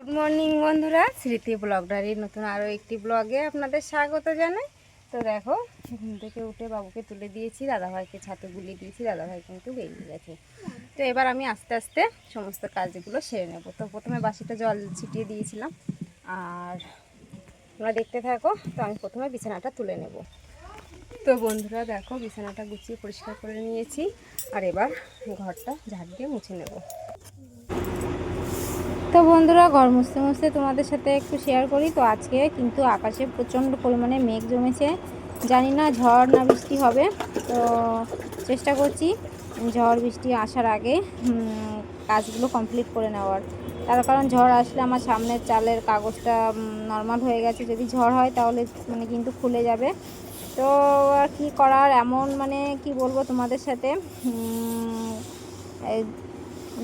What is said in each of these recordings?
Good morning বন্ধুরা। স্মৃতি ব্লগডারির নতুন আরও একটি ব্লগে আপনাদের স্বাগত জানাই। তো দেখো, ঘুম থেকে উঠে বাবুকে তুলে দিয়েছি, দাদাভাইকে ছাতে গুলিয়ে দিয়েছি, দাদাভাই কিন্তু বেরিয়ে গেছে। তো এবার আমি আস্তে আস্তে সমস্ত কাজগুলো সেরে নেব। তো প্রথমে বাসিটা জল ছিটিয়ে দিয়েছিলাম। আর তোমরা দেখতে থাকো, তো আমি প্রথমে বিছানাটা তুলে নেব। তো বন্ধুরা, দেখো, বিছানাটা গুছিয়ে পরিষ্কার করে নিয়েছি। আর এবার ঘরটা ঝাড় দিয়ে মুছে নেব। তো বন্ধুরা ঘর মুছতে মুছতে তোমাদের সাথে একটু শেয়ার করি। তো আজকে কিন্তু আকাশে প্রচণ্ড পরিমাণে মেঘ জমেছে। জানি না ঝড় না বৃষ্টি হবে। তো চেষ্টা করছি ঝড় বৃষ্টি আসার আগে কাজগুলো কমপ্লিট করে নেওয়ার। তার কারণ ঝড় আসলে আমার সামনের চালের কাগজটা নর্মাল হয়ে গেছে। যদি ঝড় হয় তাহলে মানে কিন্তু খুলে যাবে। তো কি করার? এমন মানে কি বলব তোমাদের সাথে?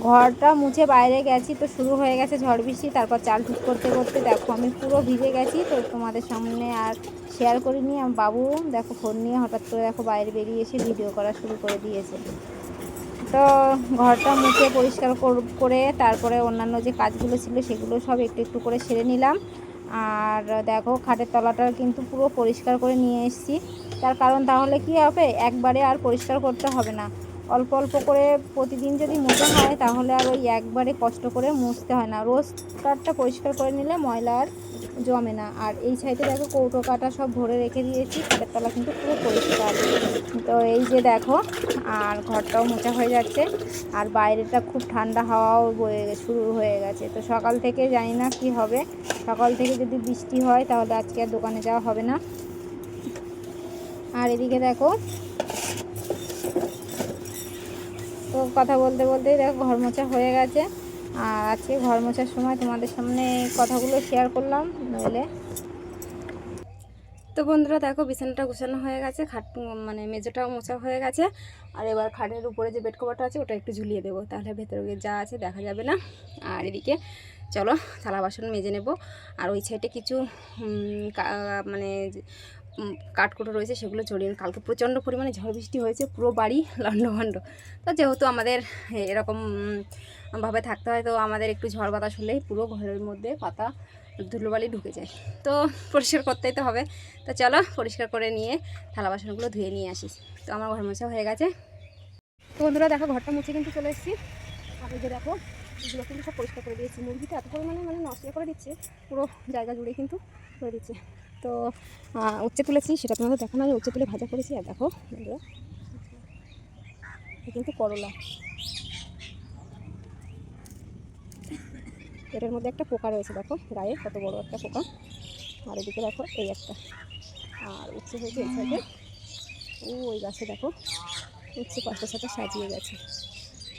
ঘরটা মুছে বাইরে গেছি, তো শুরু হয়ে গেছে ঝড় বৃষ্টি, তারপর চাল ঠিক করতে করতে দেখো আমি পুরো ভিজে গেছি, তো তোমাদের সামনে আর শেয়ার করিনি, আমার বাবু দেখো ফোন নিয়ে হঠাৎ করে দেখো বাইরে বেরিয়ে এসে ভিডিও করা শুরু করে দিয়েছে। তো ঘরটা মুছে পরিষ্কার কর- করে তারপরে অন্যান্য যে কাজগুলো ছিল সেগুলো সব একটু একটু করে সেরে নিলাম। আর দেখো খাটের তলাটা কিন্তু পুরো পরিষ্কার করে নিয়ে এসেছি। তার কারণ তাহলে কি হবে? একবারে আর পরিষ্কার করতে হবে না। অল্প অল্প করে প্রতিদিন যদি মোছা হয়, তাহলে আর ওই একবারে কষ্ট করে মুছতে হয় না। রোজ কাঠটা পরিষ্কার করে নিলে ময়লা আর জমে না। আর এই সাইডে দেখো কৌটো কাটা সব ভরে রেখে দিয়েছি, খাটের তলা কিন্তু পুরো পরিষ্কার। তো এই যে দেখো, আর ঘরটাও মোচা হয়ে যাচ্ছে। আর বাইরেটা খুব ঠান্ডা হাওয়াও বয়ে শুরু হয়ে গেছে। তো সকাল থেকে জানি না কি হবে। সকাল থেকে যদি বৃষ্টি হয়, তাহলে আজকে আর দোকানে যাওয়া হবে না। আর এদিকে দেখো তো কথা বলতে বলতেই দেখো ঘর মোছা হয়ে গেছে। আর আজকে ঘর মোছার সময় তোমাদের সামনে কথাগুলো শেয়ার করলাম, নইলে। তো বন্ধুরা, দেখো বিছানাটা গোছানো হয়ে গেছে, খাট মানে মেজোটাও মোছা হয়ে গেছে। আর এবার খাটের উপরে যে বেড কভারটা আছে, ওটা একটু ঝুলিয়ে দেবো। তাহলে ভেতরে যা আছে দেখা যাবে না। আর এদিকে চলো থালা বাসন মেজে নেব। আর ওই সাইডে কিছু মানে কাঠকুটো রয়েছে, সেগুলো চড়িয়ে কালকে প্রচণ্ড পরিমাণে ঝড় বৃষ্টি হয়েছে, পুরো বাড়ি লণ্ডভণ্ড। তো যেহেতু আমাদের এরকম ভাবে থাকতে হয়, তো আমাদের একটু ঝড় বাতাস হলেই পুরো ঘরের মধ্যে পাতা ধুলোবালি ঢুকে যায়। তো পরিষ্কার করতেই তো হবে। তো চলো, পরিষ্কার করে নিয়ে থালা বাসনগুলো ধুয়ে নিয়ে আসি। তো আমার ঘর মোছা হয়ে গেছে। তো বন্ধুরা, দেখো, ঘরটা মুছে কিন্তু চলে এসেছি। আর যে দেখো, এগুলো কিন্তু সব পরিষ্কার করে দিয়েছি। মুরগিটা এত পরিমাণে মানে নষ্ট করে দিচ্ছে, পুরো জায়গা জুড়ে কিন্তু করে দিচ্ছে। তো উচ্ছে তুলেছি, সেটা তোমাদের দেখানো আমি উচ্ছে তুলে ভাজা করেছি, আর দেখো কিন্তু করলা। এটার মধ্যে একটা পোকা রয়েছে, দেখো, গায়ে, কত বড় একটা পোকা। আর এদিকে দেখো, এই একটা। আর উচ্ছে হয়েছে এই সাইডে। ও ওই গাছে দেখো, উচ্ছে পাঁচটা সাথে সাজিয়ে গেছে।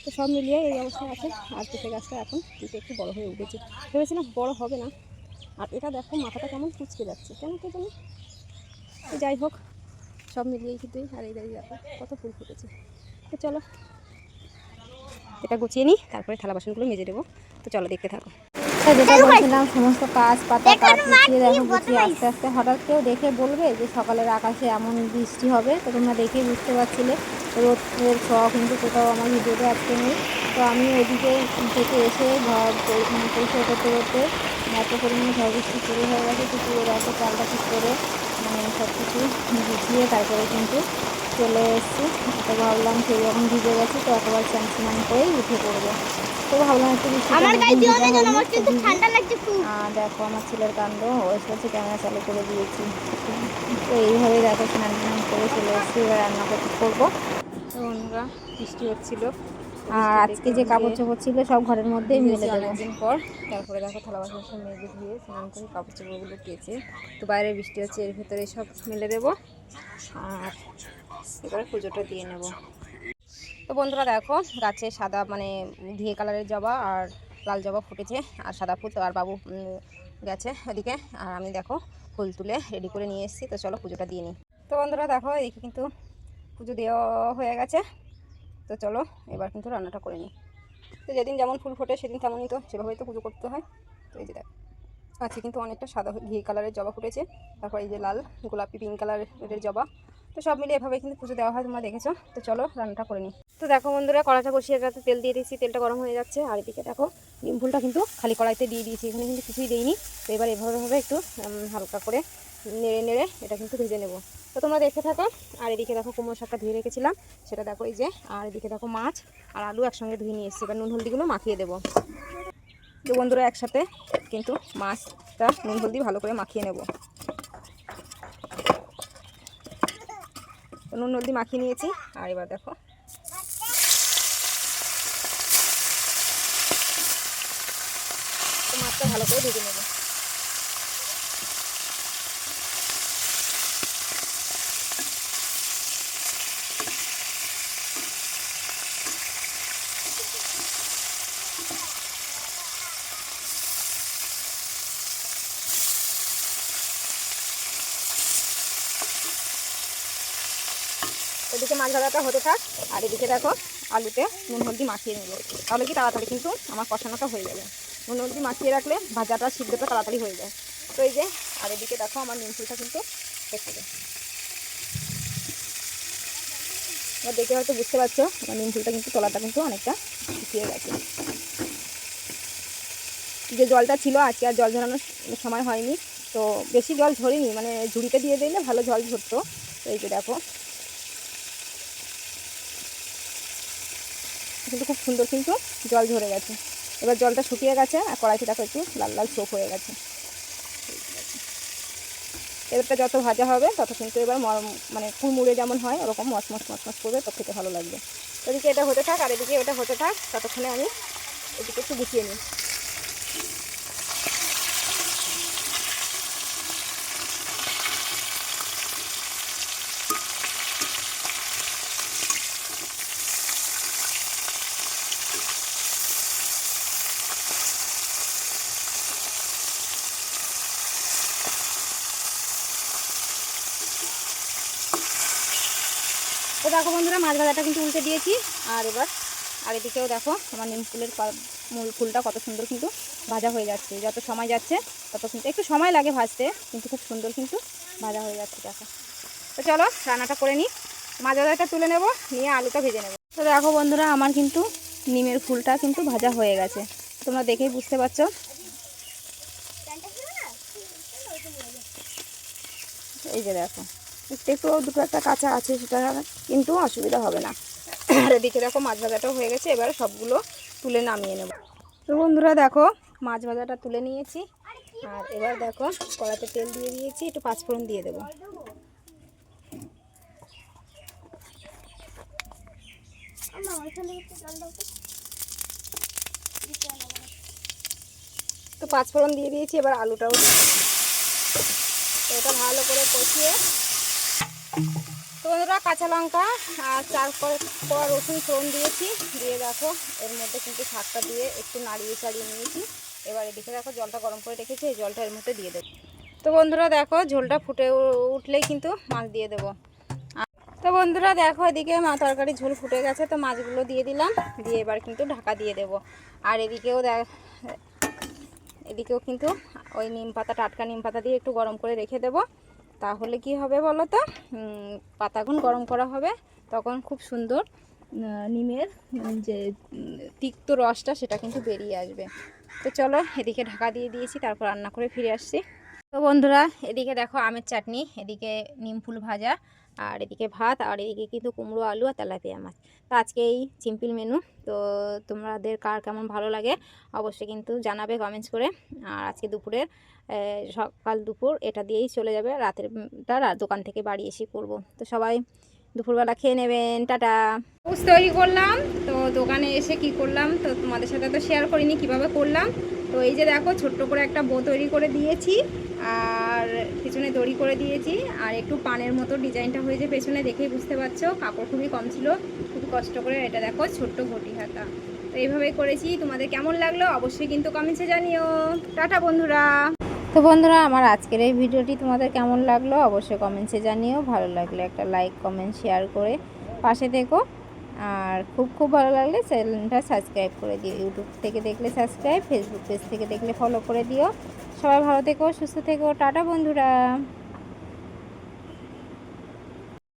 তো সব মিলিয়ে এই অবস্থায় আছে। আর পেঁপে গাছটা এখন পিঠে একটু বড় হয়ে উঠেছে। ভেবেছিলাম বড় হবে না। আর এটা দেখো মাথাটা কেমন কুচকে যাচ্ছে কেন কে জানি? যাই হোক সব মিলিয়েই কিন্তু আর এই দাঁড়িয়ে দেখো কত ফুল ফুটেছে। তো চলো এটা গুছিয়ে নিই তারপরে থালা বাসনগুলো মেজে দেবো। তো চলো দেখতে থাকো। তো যেটা বলছিলাম সমস্ত কাজ পাতা কাজ গুছিয়ে দেখো গুছিয়ে আস্তে আস্তে হঠাৎ কেউ দেখে বলবে যে সকালের আকাশে এমন বৃষ্টি হবে। তো তোমরা দেখেই বুঝতে পারছিলে রোদের ছ কিন্তু কোথাও আমার ভিডিওতে আজকে নেই। তো আমি ওইদিকে থেকে এসে ঘর পরি- পরিষ্কার করতে করতে এত পরিমাণে ঝড় বৃষ্টি শুরু হয়ে গেছে তো পুরো দেখো চালটা ঠিক করে মানে সব কিছু ভিজিয়ে তারপরে কিন্তু চলে এসেছি। তো ভাবলাম সেই রকম ভিজে গেছে তো একবার স্নান স্নান করেই উঠে পড়ব। তো ভাবলাম একটু আর দেখো আমার ছেলের কাণ্ড ও এসেছে ক্যামেরা চালু করে দিয়েছি। তো এইভাবেই দেখো স্নান টান করে চলে এসেছি এবার রান্না করতে করব। তো বন্ধুরা বৃষ্টি হচ্ছিল। আর আজকে যে কাপড় চোপড় ছিল সব ঘরের মধ্যেই মিলে দেবো। অনেকদিন পর তারপরে দেখো থালা বাসন সব মেজে ধুয়ে স্নান করে কাপড় চোপড়গুলো কেচে তো বাইরে বৃষ্টি হচ্ছে এর ভেতরে সব মেলে দেবো। আর এবারে পুজোটা দিয়ে নেব। তো বন্ধুরা দেখো গাছে সাদা মানে ঘিয়ে কালারের জবা আর লাল জবা ফুটেছে আর সাদা ফুল তো আর বাবু গেছে ওদিকে আর আমি দেখো ফুল তুলে রেডি করে নিয়ে এসেছি তো চলো পুজোটা দিয়ে নিই। তো বন্ধুরা দেখো এদিকে কিন্তু পুজো দেওয়া হয়ে গেছে। তো চলো, এবার কিন্তু রান্নাটা করে নিই। তো যেদিন যেমন ফুল ফোটে সেদিন তেমনই তো সেভাবেই তো পুজো করতে হয়। তো এই যে দেখো, আজকে কিন্তু অনেকটা সাদা ঘি কালারের জবা ফুটেছে। তারপর এই যে লাল, গোলাপি পিঙ্ক কালারের জবা। তো সব মিলিয়ে এভাবে কিন্তু পুজো দেওয়া হয় তোমরা দেখেছ। তো চলো রান্নাটা করে নিই। তো দেখো বন্ধুরা কড়াটা বসিয়ে যাতে তেল দিয়ে দিয়েছি তেলটা গরম হয়ে যাচ্ছে। আর এদিকে দেখো ডিম ফুলটা কিন্তু খালি কড়াইতে দিয়ে দিয়েছি, এখানে কিন্তু কিছুই দিইনি। তো এবার এভাবে ভাবে একটু হালকা করে নেড়ে নেড়ে এটা কিন্তু ভেজে নেব। তো তোমরা দেখতে থাকো, আর এদিকে দেখো কুমড়ো শাকটা ধুয়ে রেখেছিলাম। সেটা দেখো এই যে, আর এদিকে দেখো মাছ, আর আলু একসঙ্গে ধুয়ে নিয়ে এসেছি। এবার নুন হলদিগুলো মাখিয়ে দেবো। তো বন্ধুরা একসাথে কিন্তু মাছটা নুন হলদি ভালো করে মাখিয়ে নেব। নুন হলদি মাখিয়ে নিয়েছি, আর এবার দেখো। মাছটা ভালো করে ভেজে নেব। এদিকে মাছ ভাজাটা হতে থাক, আর এদিকে দেখো আলুতে নুন, হলদি মাখিয়ে নেব। তাহলে কি তাড়াতাড়ি কিন্তু আমার কষানোটা হয়ে যাবে। নুন, হলদি মাখিয়ে রাখলে ভাজাটা, সিদ্ধটা তাড়াতাড়ি হয়ে যায়। তো এই যে, আর এদিকে দেখো আমার নিম ফুলটা কিন্তু দেখতে এবার দেখে হয়তো বুঝতে পারছ, আমার নিম ফুলটা কিন্তু তলাটা কিন্তু অনেকটা শুকিয়ে গেছে। যে জলটা ছিল আজকে, আর জল ঝরানোর সময় হয়নি, তো বেশি জল ঝরিনি মানে ঝুড়িতে দিয়ে দিলে ভালো জল ঝরতো। তো এই যে দেখো কিন্তু খুব সুন্দর কিন্তু জল ঝরে গেছে। এবার জলটা শুকিয়ে গেছে আর কড়াইতে দেখো একটু লাল লাল চোখ হয়ে গেছে। এবারটা যত ভাজা হবে, তত কিন্তু এবার মানে কুমুড়ে যেমন হয়, ওরকম মচমচ মচমচ করবে তো খেতে ভালো লাগবে। এদিকে এটা হতে থাক, আর এদিকে এটা হতে থাক, ততক্ষণে আমি এদিকে একটু গুছিয়ে নিই। তো দেখো বন্ধুরা, মাছ ভাজাটা কিন্তু উল্টে দিয়েছি। আর এবার আর এদিকেও দেখো, আমার নিম ফুলের মূল ফুলটা কত সুন্দর কিন্তু ভাজা হয়ে যাচ্ছে। যত সময় যাচ্ছে, তত কিন্তু একটু সময় লাগে ভাজতে, কিন্তু খুব সুন্দর কিন্তু ভাজা হয়ে যাচ্ছে, দেখো। তো চলো, রান্নাটা করে নিই। মাছ ভাজাটা তুলে নেব, নিয়ে আলুটা ভেজে নেব। তো দেখো বন্ধুরা, আমার কিন্তু নিমের ফুলটা কিন্তু ভাজা হয়ে গেছে। তোমরা দেখেই বুঝতে পারছ। এই যে দেখো। একটু দুটো একটা কাঁচা আছে, সেটা কিন্তু অসুবিধা হবে না। আর এদিকে দেখো মাছ ভাজাটাও হয়ে গেছে, এবার সবগুলো তুলে নামিয়ে নেব। তো বন্ধুরা দেখো, মাছ ভাজাটা তুলে নিয়েছি। আর এবার দেখো, কড়াতে তেল দিয়ে দিয়েছি, একটু পাঁচফোড়ন দিয়ে দেবো। তো পাঁচফোড়ন দিয়ে দিয়েছি, এবার আলুটাও এটা ভালো করে কষিয়ে তো বন্ধুরা, কাঁচা লঙ্কা আর চার পর রসুন ফোড়ন দিয়েছি। দিয়ে দেখো, এর মধ্যে কিন্তু শাকটা দিয়ে একটু নাড়িয়ে চাড়িয়ে নিয়েছি। এবার এদিকে দেখো, জলটা গরম করে রেখেছি, এই জলটা এর মধ্যে দিয়ে দেবো। তো বন্ধুরা, দেখো, ঝোলটা ফুটে উঠলেই কিন্তু মাছ দিয়ে দেবো। তো বন্ধুরা, দেখো, এদিকে মা তরকারি ঝোল ফুটে গেছে, তো মাছগুলো দিয়ে দিলাম। দিয়ে এবার কিন্তু ঢাকা দিয়ে দেবো। আর এদিকেও দেখ, এদিকেও কিন্তু ওই নিম পাতা টাটকা নিম পাতা দিয়ে একটু গরম করে রেখে দেবো। তাহলে কি হবে বলো তো? পাতাগুন গরম করা হবে, তখন খুব সুন্দর নিমের যে, তিক্ত রসটা সেটা কিন্তু বেরিয়ে আসবে। তো চলো এদিকে ঢাকা দিয়ে দিয়েছি, তারপর রান্না করে ফিরে আসছি। তো বন্ধুরা, এদিকে দেখো আমের চাটনি, এদিকে নিম ফুল ভাজা আর এদিকে ভাত, আর এদিকে কিন্তু কুমড়ো, আলু আর তেলাপিয়া মাছ। তো আজকে এই সিম্পল মেনু তো তোমাদের কার কেমন ভালো লাগে অবশ্যই কিন্তু জানাবে কমেন্টস করে। আর আজকে দুপুরের সকাল দুপুর এটা দিয়েই চলে যাবে। রাতেরটা দোকান থেকে বাড়ি এসে করব। তো সবাই দুপুরবেলা খেয়ে নেবেন, টাটা। পোস্ট তৈরি করলাম, তো দোকানে এসে কি করলাম, তো তোমাদের সাথে তো শেয়ার করিনি কীভাবে করলাম। তো এই যে দেখো, ছোট্ট করে একটা বো তৈরি করে দিয়েছি, আর পিছনে দড়ি করে দিয়েছি, আর একটু পানের মতো ডিজাইনটা হয়েছে পেছনে, দেখেই বুঝতে পারছ, কাপড় খুবই কম ছিল, খুব কষ্ট করে এটা দেখো, ছোট্ট ঘটি হাতা। তো এইভাবেই করেছি, তোমাদের কেমন লাগল অবশ্যই কিন্তু কমেন্টসে জানিও। টাটা বন্ধুরা। তো বন্ধুরা, আমার আজকের এই ভিডিওটি তোমাদের কেমন লাগল অবশ্যই কমেন্টসে জানিও। ভালো লাগলে একটা লাইক কমেন্ট শেয়ার করে পাশে থেকো আর খুব খুব ভালো লাগলে চ্যানেলটা সাবস্ক্রাইব করে দিও। ইউটিউব থেকে দেখলে সাবস্ক্রাইব ফেসবুক পেজ থেকে দেখলে ফলো করে দিও। সবাই ভালো থেকো, সুস্থ থেকো। টাটা বন্ধুরা।